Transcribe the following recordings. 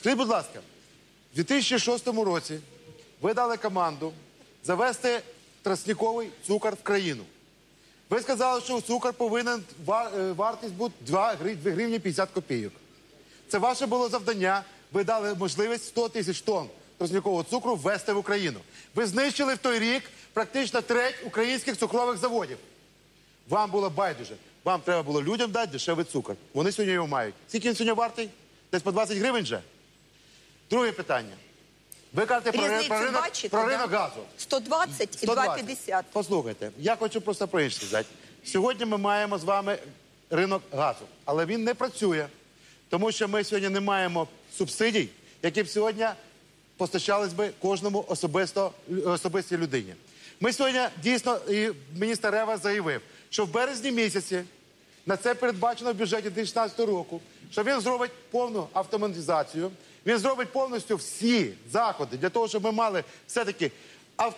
Скажіть, будь ласка, в 2006 році ви дали команду завести тростниковий цукор в країну. Ви сказали, що цукор повинен е, вартість бути 2 гривні 50 копійок. Це ваше було завдання. Ви дали можливість 100 тисяч тонн тростникового цукру ввести в Україну. Ви знищили в той рік практично треть українських цукрових заводів. Вам було байдуже. Вам треба було людям дати дешевий цукор. Вони сьогодні його мають. Скільки він сьогодні вартий? Десь по 20 гривень вже. Друге питання. Ви кажете про, Різницю про ринок, бачите, про да? ринок газу. 120 і 120. 2,50. Послухайте, я хочу просто про інше сказати. Сьогодні ми маємо з вами ринок газу, але він не працює, тому що ми сьогодні не маємо субсидій, які б сьогодні постачались би кожному особисто, особистій людині. Ми сьогодні дійсно, і міністр Рева заявив, що в березні місяці на це передбачено в бюджеті 2016 року, що він зробить повну автоматизацію, він зробить повністю всі заходи для того, щоб ми мали все-таки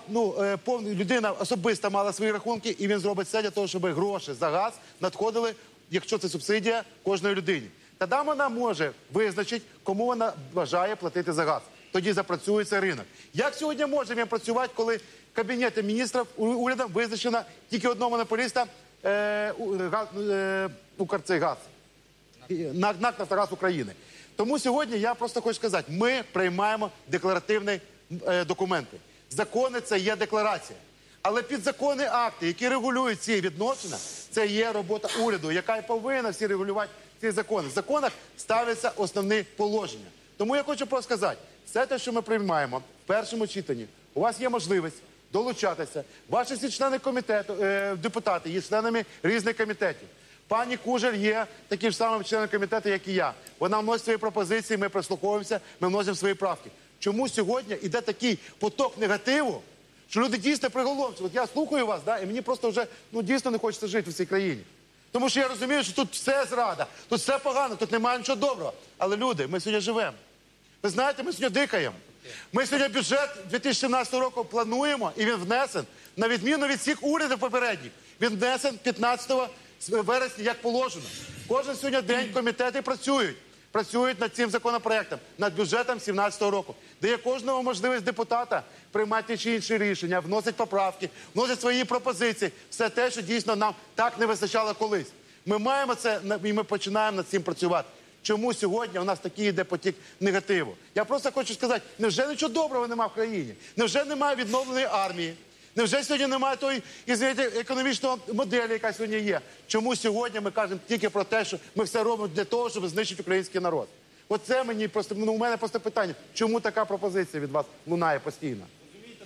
ну, е, повну людина особисто мала свої рахунки, і він зробить все для того, щоб гроші за газ надходили, якщо це субсидія кожної людині. Тоді вона може визначити, кому вона бажає платити за газ. Тоді запрацюється ринок. Як сьогодні може він працювати, коли Кабінетом міністрів урядом визначено тільки одного монополіста Укрцейгаз, І- НАК НАК «Нафтогаз України. Тому сьогодні я просто хочу сказати, ми приймаємо декларативні е, документи. Закони це є декларація. Але підзаконні акти, які регулюють ці відносини, це є робота уряду, яка і повинна всі регулювати ці закони. В законах ставляться основні положення. Тому я хочу просто сказати, все те, що ми приймаємо в першому читанні, у вас є можливість долучатися. Ваші всі члени комітету, е, депутати є членами різних комітетів. Пані Кужель є таким ж самим членом комітету, як і я. Вона вносить свої пропозиції, ми прислуховуємося, ми вносимо свої правки. Чому сьогодні йде такий поток негативу, що люди дійсно приголомшені? От я слухаю вас, і мені просто вже ну, дійсно не хочеться жити в цій країні. Тому що я розумію, що тут все зрада, тут все погано, тут немає нічого доброго. Але люди, ми сьогодні живемо. Ви знаєте, ми сьогодні дихаємо. Ми сьогодні бюджет 2017 року плануємо, і він внесен, на відміну від всіх урядів попередніх. Він внесен 15 вересня, як положено. Кожен сьогодні день комітети працюють. Працюють над цим законопроектом, над бюджетом 2017 року, дає кожному можливість депутата приймати чи інші рішення, вносить поправки, вносить свої пропозиції. Все те, що дійсно нам так не вистачало колись. Ми маємо це і ми починаємо над цим працювати. Чому сьогодні у нас такий йде потік негативу? Я просто хочу сказати: невже нічого доброго немає в країні? Невже немає відновленої армії? Невже сьогодні немає тої извините, економічної моделі, яка сьогодні є? Чому сьогодні ми кажемо тільки про те, що ми все робимо для того, щоб знищити український народ? Оце мені просто ну, у мене просто питання. Чому така пропозиція від вас лунає постійно?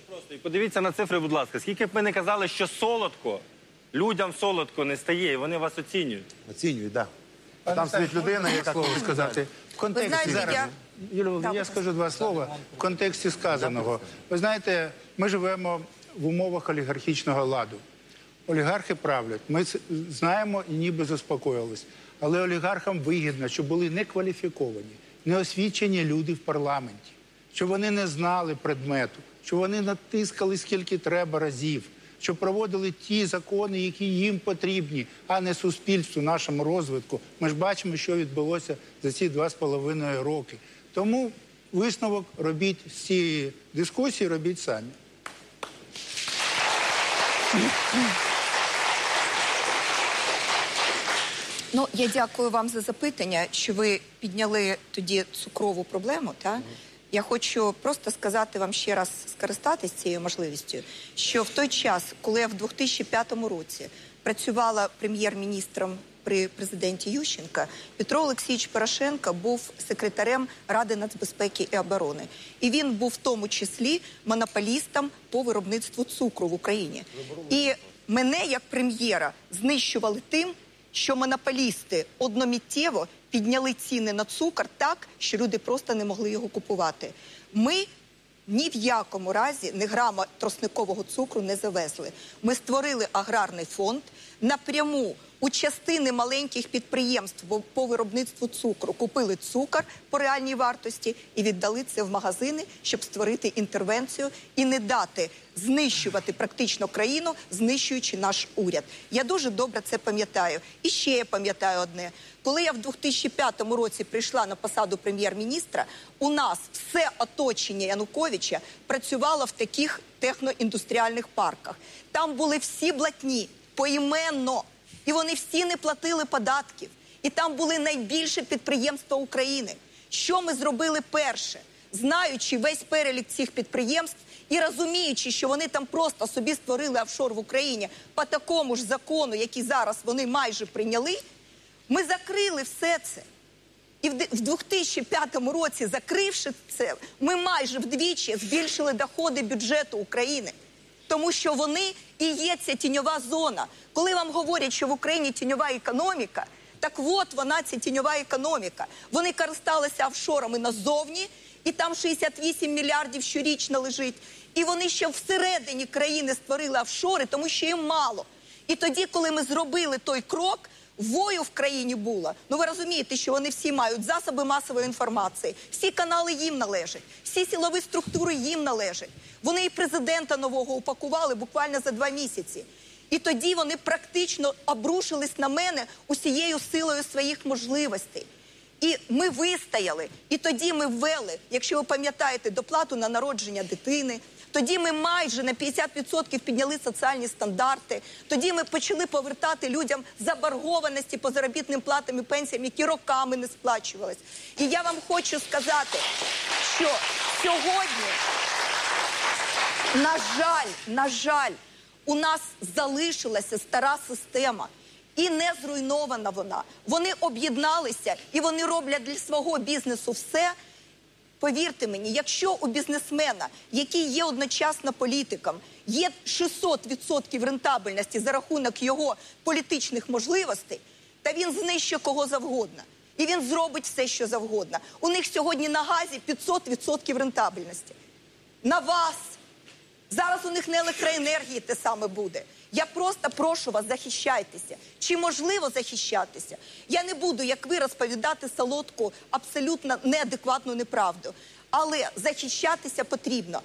Просто і подивіться на цифри, будь ласка. Скільки б ми не казали, що солодко, людям солодко не стає, і вони вас оцінюють. Оцінюють, так. Да. Там стоїть людина, яка слово сказати. В контексті зараз, я- Юлія, я скажу два слова в контексті сказаного. Ви знаєте, ми живемо в умовах олігархічного ладу. Олігархи правлять. Ми це знаємо і ніби заспокоїлись. Але олігархам вигідно, щоб були некваліфіковані, неосвічені люди в парламенті, щоб вони не знали предмету, щоб вони натискали скільки треба разів, щоб проводили ті закони, які їм потрібні, а не суспільству, нашому розвитку. Ми ж бачимо, що відбулося за ці два з половиною роки. Тому висновок робіть з цієї дискусії, робіть самі. Ну, я дякую вам за запитання, що ви підняли тоді цукрову проблему. Та? Я хочу просто сказати вам ще раз скористатись цією можливістю, що в той час, коли я в 2005 році працювала прем'єр-міністром при президенті Ющенка, Петро Олексійович Порошенко був секретарем Ради нацбезпеки і оборони. І він був в тому числі монополістом по виробництву цукру в Україні. І мене як прем'єра знищували тим, що монополісти одноміттєво підняли ціни на цукор так, що люди просто не могли його купувати. Ми ні в якому разі не грама тросникового цукру не завезли. Ми створили аграрний фонд, напряму У частини маленьких підприємств по- виробництву цукру купили цукор по реальній вартості і віддали це в магазини, щоб створити інтервенцію і не дати знищувати практично країну, знищуючи наш уряд. Я дуже добре це пам'ятаю. І ще я пам'ятаю одне: коли я в 2005 році прийшла на посаду прем'єр-міністра, у нас все оточення Януковича працювало в таких техноіндустріальних парках. Там були всі блатні поіменно, і вони всі не платили податків. І там були найбільші підприємства України. Що ми зробили перше? Знаючи весь перелік цих підприємств і розуміючи, що вони там просто собі створили офшор в Україні по такому ж закону, який зараз вони майже прийняли, ми закрили все це. І в в 2005 році, закривши це, ми майже вдвічі збільшили доходи бюджету України. Тому що вони і є ця тіньова зона. Коли вам говорять, що в Україні тіньова економіка, так от вона ця тіньова економіка. Вони користалися офшорами назовні, і там 68 мільярдів щорічно лежить. І вони ще всередині країни створили офшори, тому що їм мало. І тоді, коли ми зробили той крок, вою в країні було. Ну ви розумієте, що вони всі мають засоби масової інформації, всі канали їм належать, всі силові структури їм належать. Вони і президента нового упакували буквально за два місяці. І тоді вони практично обрушились на мене усією силою своїх можливостей. І ми вистояли. І тоді ми ввели, якщо ви пам'ятаєте, доплату на народження дитини. Тоді ми майже на 50% підняли соціальні стандарти. Тоді ми почали повертати людям заборгованості по заробітним платам і пенсіям, які роками не сплачувались. І я вам хочу сказати, що сьогодні, на жаль, на жаль, у нас залишилася стара система. І не зруйнована вона. Вони об'єдналися і вони роблять для свого бізнесу все. Повірте мені, якщо у бізнесмена, який є одночасно політиком, є 600% рентабельності за рахунок його політичних можливостей, та він знищить кого завгодно. І він зробить все, що завгодно. У них сьогодні на газі 500% рентабельності. На вас. Зараз у них не електроенергії те саме буде. Я просто прошу вас, захищайтеся. Чи можливо захищатися? Я не буду, як ви, розповідати солодку, абсолютно неадекватну неправду. Але захищатися потрібно.